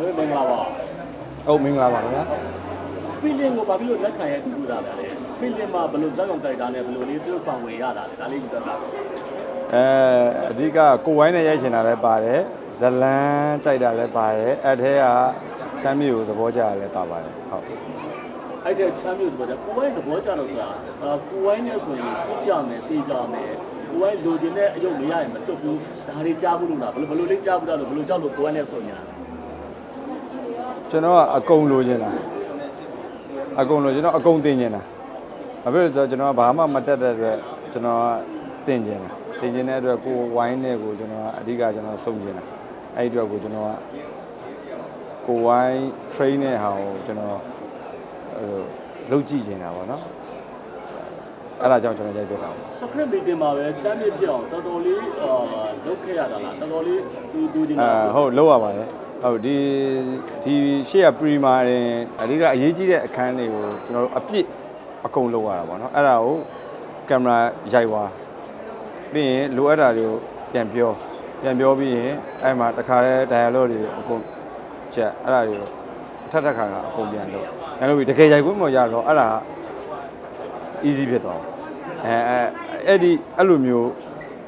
တို့မင်္ဂလာပါဟုတ်မင်္ဂလာပါခင်ဗျာ feeling ကိုဘာဖြစ်လို့လက်ခံရတူတူတာလဲ feeling မှာဘယ်လိုဇာတ်ကောင်တိုက်တာလဲဘယ်လိုလေးသူ့ဆောင်ဝင်ရတာလဲဒါလေးပြောပြပါအဲအဓိကကိုဝိုင်းနဲ့ရိုက်ချင်တာလည်းပါတယ်ဇလန်းကြိုက်တာလည်းပါတယ်အဲ့ထဲကချမ်းမြေကိုသဘောကျတာလည်းပါပါတယ်ဟုတ်အဲ့တဲ့ချမ်းမြေတို့ကကိုဝိုင်းသဘောကျတော့ဆိုတာအာကိုဝိုင်းနဲ့ဆိုရင်ပြကြမယ်တေးကြမယ်ကိုဝိုင်းလိုချင်တဲ့အယုတ်မရရင်မတွတ်ဘူးဒါလေးကြားဘူးလို့လားဘယ်လိုဘယ်လိုလေးကြားဘူးလားလို့ဘယ်လိုကြောက်လို့ကိုဝိုင်းနဲ့ဆိုညာ ကျွန်တော်ကအကုန်လိုချင်တာအကုန်လိုကျွန်တော်အကုန်တင်ချင်တာဘာဖြစ်လို့လဲဆိုတော့ကျွန်တော်ကဘာမှမတက်တဲ့အတွက်ကျွန်တော်ကတင်ချင်တာတင်ချင်တဲ့အတွက်ကိုဝိုင်းနဲ့ကိုကျွန်တော်ကအဓိကကျွန်တော်စုံချင်တာအဲ့ဒီအတွက်ကိုကျွန်တော်ကကိုဝိုင်း train တဲ့ဟာကိုကျွန်တော်ဟိုလုပ်ကြည့်ချင်တာပေါ့နော်အဲ့ဒါကြောင့်ကျွန်တော်ရိုက်ပြတာပေါ့ script meeting မှာပဲချမ်းမြေဖြစ်အောင်တော်တော်လေးအာလုပ်ခဲ့ရတာလားတော်တော်လေးသူသူချင်အဲတာဟုတ်လောက်ရပါတယ် ဟုတ်ဒီဒီရှေ့ကပရီမာရင်အဓိကအရေးကြီးတဲ့အခန်းတွေကိုကျွန်တော်တို့အပြည့်အကုန်လောက်ရတာပေါ့နော်အဲ့ဒါကိုကင်မရာရိုက်သွားပြီးရင်လိုအပ်တာတွေကိုပြန်ပြောပြန်ပြောပြီးရင်အဲ့မှာတခါတည်း dialogue တွေအကုန်ချက်အဲ့ဒါတွေကိုအထက်ထက်ခါကအကုန်ပြန်လုပ်ပြန်လုပ်ပြီးတကယ်ရိုက်ခွင့်မရတော့အဲ့ဒါက easy ဖြစ်သွားတယ်အဲအဲအဲ့ဒီအဲ့လိုမျိုး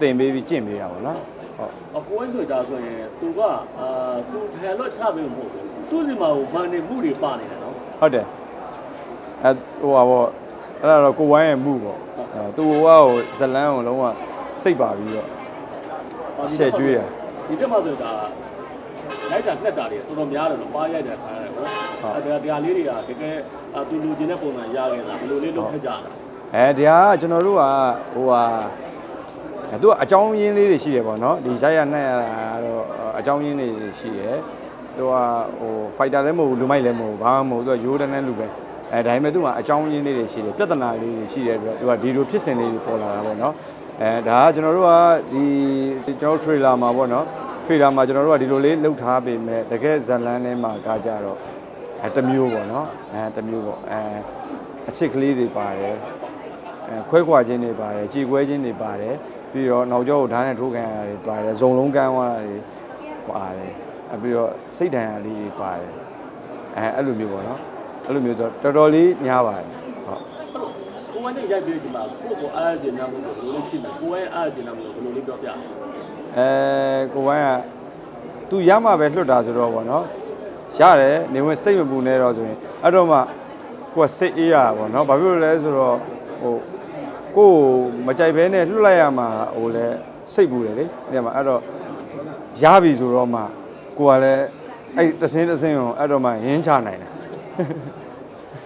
သင်ပေးပြီးကျင့်ပေးတာပေါ့နော် ဟုတ်အကိုင်းဆိုတာဆိုရင်သူကအာသူဖယ်လွတ်ချပေးဖို့မဟုတ်ဘူးသူ့ဒီမှာဟိုဗန်နေမှုတွေပါနေတာနော်ဟုတ်တယ်အဲဟိုပါပေါ့အဲ့ဒါတော့ကိုဝိုင်းရဲ့မှုပေါ့အဲသူကဟိုဇလန်းကိုလုံးဝစိတ်ပါပြီးတော့ရှယ်ကျွေးတာဒီတက်မှာဆိုတာလိုက်တာနှက်တာတွေတော်တော်များတယ်လို့ပါရိုက်တယ်ခါရတယ်နော်အဲ့ဒါတရားလေးတွေကတကယ်အာသူလူချင်းတဲ့ပုံစံရခဲ့တာဘယ်လိုလေးလုပ်ခဲ့ကြတာအဲဒီဟာကကျွန်တော်တို့ကဟိုဟာအဲ သူကအကြောင်းရင်းလေးတွေရှိတယ်ပေါ့နော်ဒီရိုက်ရနှက်ရတာတော့အကြောင်းရင်းလေးတွေရှိတယ်သူကဟိုဖိုက်တာလည်းမဟုတ်ဘူးလူမိုက်လည်းမဟုတ်ဘူးဘာမှမဟုတ်သူကရိုးတန်းတန်းလူပဲအဲဒါပေမဲ့သူကအကြောင်းရင်းလေးတွေရှိတယ်ပြဿနာလေးတွေရှိတယ်ပြီးတော့သူကဒီလိုဖြစ်စဉ်လေးတွေပေါ်လာတာပေါ့နော်အဲဒါကကျွန်တော်တို့ကဒီကျွန်တော်တို့ trailer မှာပေါ့နော် trailer မှာကျွန်တော်တို့ကဒီလိုလေးလှုပ်ထားပေမဲ့တကယ်ဇတ်လန်းထဲမှာကကြတော့အဲတစ်မျိုးပေါ့နော်အဲတစ်မျိုးပေါ့အဲအချစ်ကလေးတွေပါတယ်အဲခွဲခွာခြင်းတွေပါတယ်ကြေကွဲခြင်းတွေပါတယ် ပြီးတော့နောက်ကျောကိုဓာတ်နဲ့ထိုးခံရတာတွေပါတယ်ဇုံလုံးကန်းသွားတာတွေပါတယ်အဲပြီးတော့စိတ်ဒဏ်ရာလေးတွေပါတယ်အဲအဲ့လိုမျိုးပေါ့နော်အဲ့လိုမျိုးဆိုတော့တော်တော်လေးများပါတယ်ဟုတ်ကိုဝိုင်းနဲ့ရိုက်ပြီးချိန်မှာကိုယ့်ကိုအားရကျင်တာမျိုးဘယ်လိုလေးရှိလဲကိုဝိုင်းအားရကျင်တာမျိုးဘယ်လိုလေးပြောပြအဲကိုဝိုင်းကသူရမှပဲလွတ်တာဆိုတော့ပေါ့နော်ရတယ်နေဝင်စိတ်မပူနေတော့ဆိုရင်အဲ့တော့မှကိုကစိတ်အေးရတာပေါ့နော်ဘာဖြစ်လို့လဲဆိုတော့ဟို ကိုယ်မကြိုက်ဘဲနဲ့လွတ်လိုက်ရမှာဟိုလဲစိတ်ပူတယ်လေဒီမှာအဲ့တော့ရပြီဆိုတော့မှကိုကလည်းအဲ့တစင်းတစင်းကိုအဲ့တော့မှရင်းချနိုင်တယ်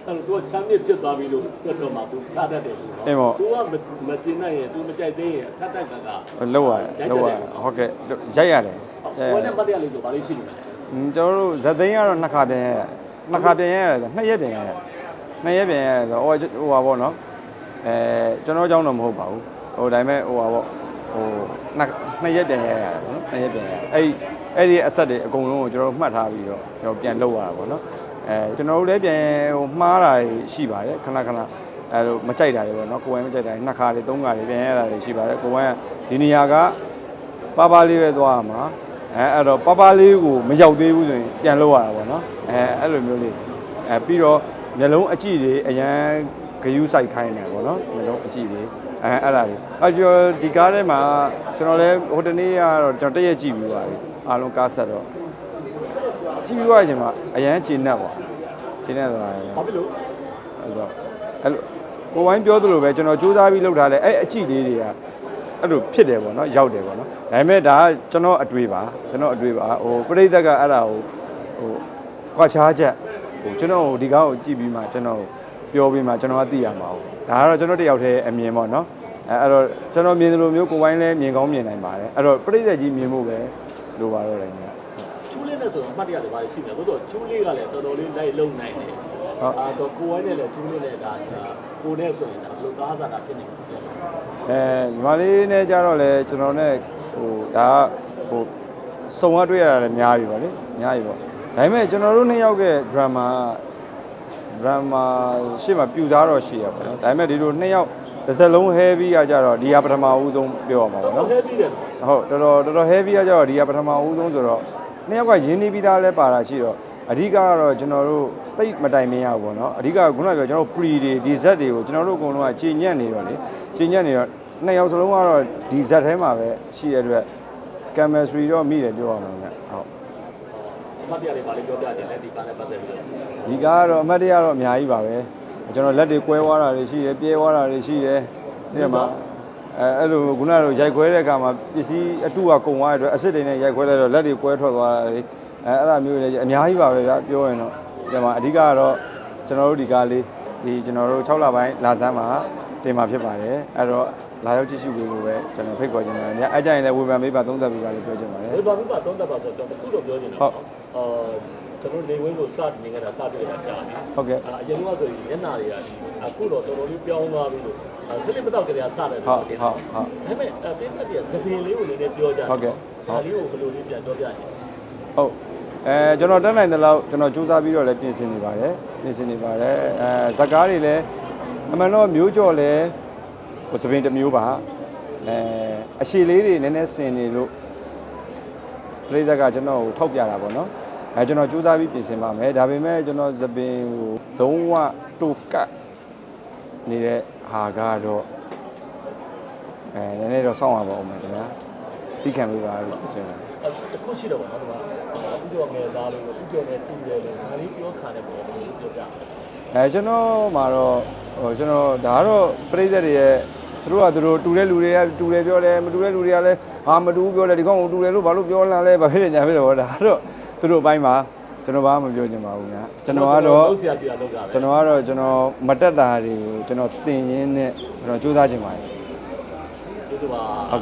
အဲ့တော့သူကချမ်းမြေဖြစ်သွားပြီလို့ပြောတော့မှသူချတတ်တယ်လို့နော်အေးပေါ့သူကမတင်နိုင်ရင်သူမကြိုက်သေးရင်အထက်တက်ကကလောက်ရတယ်လောက်ရတယ်ဟုတ်ကဲ့ရိုက်ရတယ်ရိုက်ရကိုတနဲ့ယ်မတရားလေးဆိုဘာလေးရှိနေမလဲอืมကျွန်တော်တို့ဇက်သိန်းကတော့နှစ်ခါပြန်ရရတယ်နှစ်ခါပြန်ရရတယ်ဆိုနှစ်ရက်ပြန်ရရတယ်နှစ်ရက်ပြန်ရရတယ်ဆိုတော့ဟိုဟိုပါပေါ့နော် အဲကျွန်တော်ကြောင်းတော့မဟုတ်ပါဘူးဟိုဒါပေမဲ့ဟိုပါပေါ့ဟိုနှစ်နှစ်ရက်ပြန်ရရတယ်နော်နှစ်ရက်ပြန်ရအဲ့အဲ့ဒီအဆက်တွေအကုန်လုံးကိုကျွန်တော်မှတ်ထားပြီးတော့ကျွန်တော်ပြန်လုပ်ရတာပေါ့နော်အဲကျွန်တော်တို့လည်းပြန်ဟိုမှားတာရှိပါတယ်ခဏခဏအဲလိုမကြိုက်တာတွေပေါ့နော်ကိုယ်ဝိုင်းမကြိုက်တာနှစ်ခါတွေသုံးခါတွေပြန်ရတာတွေရှိပါတယ်ကိုယ်ဝိုင်းကဒီနေရာကပါပါလေးပဲသွားရမှာအဲအဲ့တော့ပါပါလေးကိုမရောက်သေးဘူးဆိုရင်ပြန်လုပ်ရတာပေါ့နော်အဲအဲ့လိုမျိုးလေးအဲပြီးတော့မျိုးလုံးအကြည့်တွေအရန် ဂယုစိုက်ခိုင်းနေပေါ့နော်မျက်လုံးအကြည့်တွေအဲအဲ့ဒါတွေအဲကျွန်တော်ဒီကားထဲမှာကျွန်တော်လည်းဟိုတနေ့ကတော့ကျွန်တော်တည့်ရက်ကြည့်ပြီးပါပြီအားလုံးကားဆက်တော့ကြည့်ပြီးသွားချိန်မှာအရန်ကျဉ်တ်ပါကျဉ်တ်သွားတယ်ဘာဖြစ်လို့အဲ့တော့အဲ့လိုကိုဝိုင်းပြောသလိုပဲကျွန်တော်စူးစမ်းပြီးလုပ်ထားတယ်အဲ့အကြည့်လေးတွေကအဲ့လိုဖြစ်တယ်ပေါ့နော်ရောက်တယ်ပေါ့နော်ဒါပေမဲ့ဒါကကျွန်တော်အတွေ့ပါကျွန်တော်အတွေ့ပါဟိုပြိဿက်ကအဲ့ဒါကိုဟိုကွာခြားချက်ဟိုကျွန်တော်ဒီကားကိုကြည့်ပြီးမှကျွန်တော် ပြောပြီးမှကျွန်တော်ကသိရမှာဟုတ်ဒါကတော့ကျွန်တော်တယောက်တည်းအမြင်ပေါ့နော်အဲအဲ့တော့ကျွန်တော်မြင်သလိုမျိုးကိုဝိုင်းလည်းမြင်ကောင်းမြင်နိုင်ပါတယ်အဲ့တော့ပြိဿကြီးမြင်ဖို့ပဲလိုပါတော့တယ်ညာချူးလေးနဲ့ဆိုတော့အမှတ်တရတွေဘာလေးရှိလဲဘို့တော့ချူးလေးကလည်းတော်တော်လေးလိုက်လုံနိုင်တယ်ဟုတ်အာတော့ကိုဝိုင်းနဲ့လည်းချူးလေးနဲ့ဒါကိုနဲ့ဆိုရင်ဒါဘယ်လိုကားစားတာဖြစ်နေလဲအဲညီမလေးနဲ့ကြတော့လေကျွန်တော်နဲ့ဟိုဒါကဟိုစုံရတွေ့ရတာလည်းများပြီပါလေများပြီပေါ့ဒါပေမဲ့ကျွန်တော်တို့နှစ်ယောက်က drama drama ရှေ့မှာပြူစားတော့ရှိရပါတော့ဒါပေမဲ့ဒီလိုနှစ်ယောက်တစ်စက်လုံး heavy ကကြတော့ဒီကပထမဦးဆုံးပြောရမှာပေါ့နော်ဟုတ်ကဲ့ပြီးတယ်ဟုတ်တော်တော်တော်တော် heavy ကကြတော့ဒီကပထမဦးဆုံးဆိုတော့ဟနှစ်ယောက်ကရင်းနှီးပြီးသားလဲပါတာရှိတော့အဓိကကတော့ကျွန်တော်တို့တိတ်မတိုင်မင်ရဘူးပေါ့နော်အဓိကခုနကပြောကျွန်တော်တို့ pre တွေဒီ Z တွေကိုကျွန်တော်တို့အကုန်လုံးကချိန်ညက်နေတော့လေချိန်ညက်နေတော့နှစ်ယောက်စလုံးကတော့ဒီ Z ထဲမှာပဲရှိရတဲ့အတွက် chemistry တော့မိတယ်ပြောရမှာဗျဟုတ် အမှတ်တရလေးပါလေးပြောပြခြင်းလဲဒီကားနဲ့ပတ်သက်ပြီးတော့ဒီကားကတော့အမှတ်တရတော့အများကြီးပါပဲကျွန်တော်လက်တွေကွဲသွားတာတွေရှိတယ်ပြဲသွားတာတွေရှိတယ်ဒီမှာအဲအဲ့လိုခုနကရိုက်ခွဲတဲ့အခါမှာပစ္စည်းအတုကကုံသွားတဲ့အတွက်အစ်စ်တွေနဲ့ရိုက်ခွဲလိုက်တော့လက်တွေကွဲထွက်သွားတာတွေအဲအဲ့ဒါမျိုးတွေလည်းအများကြီးပါပဲဗျပြောရင်တော့ဒီမှာအဓိကကတော့ကျွန်တော်တို့ဒီကားလေးဒီကျွန်တော်တို့6လပိုင်းလာစမ်းမှာတင်มาဖြစ်ပါတယ်အဲ့တော့လာရောက်ကြည့်ရှုပေးဖို့ပဲကျွန်တော်ဖိတ်ခေါ်ချင်ပါတယ်ညအဲ့ကြရင်လည်းဝေဖန်ပေးပါသုံးသပ်ပေးပါလို့ပြောချင်ပါတယ်ဝေဘာမိပါသုံးသက်ပါဆိုတော့တစ်ခုတော့ပြောချင်တယ်ဟုတ် အာကျွန်တော်နေဝင်းကိုစတင်နေတာစတင်နေတာကြာပြီဟုတ်ကဲ့အာအရင်ကဆိုရင်မျက်နှာတွေကဒီအခုတော့တော်တော်လေးပြောင်းသွားပြီလို့အာစလစ်မတော့ကြရစတယ်ဟုတ်တင်ဟုတ်ဟုတ်ဒါပေမဲ့အတင်းတက်တဲ့သပင်လေးကိုလည်းပြောကြတယ်ဟုတ်ကဲ့ဒါလေးကိုဘယ်လိုလေးပြန်ပြောပြချင်ဟုတ်အဲကျွန်တော်တက်နိုင်တဲ့လောက်ကျွန်တော်စူးစမ်းပြီးတော့လည်းပြင်ဆင်နေပါတယ်ပြင်ဆင်နေပါတယ်အဲဇက်ကားတွေလည်းအမှန်တော့မျိုးကြော်လည်းဟိုသပင်တစ်မျိုးပါအဲအရှိလေးတွေနည်းနည်းဆင်နေလို့ပြိသက်ကကျွန်တော်ကိုထောက်ပြတာပေါ့နော် အဲကျွန်တော်စူးစမ်းပြီးပြင်ဆင်ပါမယ်ဒါပေမဲ့ကျွန်တော်သပင်ကိုလုံးဝတိုကတ်နေတဲ့ဟာကတော့အဲနည်းနည်းတော့စောင့်ရပါဦးမယ်ခင်ဗျာသိခံပေးပါလို့ပြောချင်တယ်အဲတစ်ခုရှိတော့ပါတော့ဥကျော်ငယ်သားလေးကိုဥကျော်နဲ့တူတယ်လို့ဒါလေးပြောခါတဲ့ပုံကိုပြောပြအဲကျွန်တော်မှာတော့ဟိုကျွန်တော်ဒါကတော့ပြိသက်တွေရဲ့သူတို့ကသူတို့တူတဲ့လူတွေကတူတယ်ပြောတယ်မတူတဲ့လူတွေကလည်းဟာမတူဘူးပြောတယ်ဒီကောင်ကတူတယ်လို့ဘာလို့ပြောလာလဲဘာဖြစ်နေညာဖြစ်တော့ဒါကတော့ သူတို့အပိုင်းမှာကျွန်တော်ဘာမှမပြောချင်ပါဘူးညာကျွန်တော်ကတော့လုံးဆရာကြီးကလောက်တာပဲကျွန်တော်ကတော့ကျွန်တော်မတက်တာတွေကိုကျွန်တော်သင်ရင်းနဲ့ကျွန်တော်စူးစမ်းချင်ပါတယ်ကျေးဇူးပါ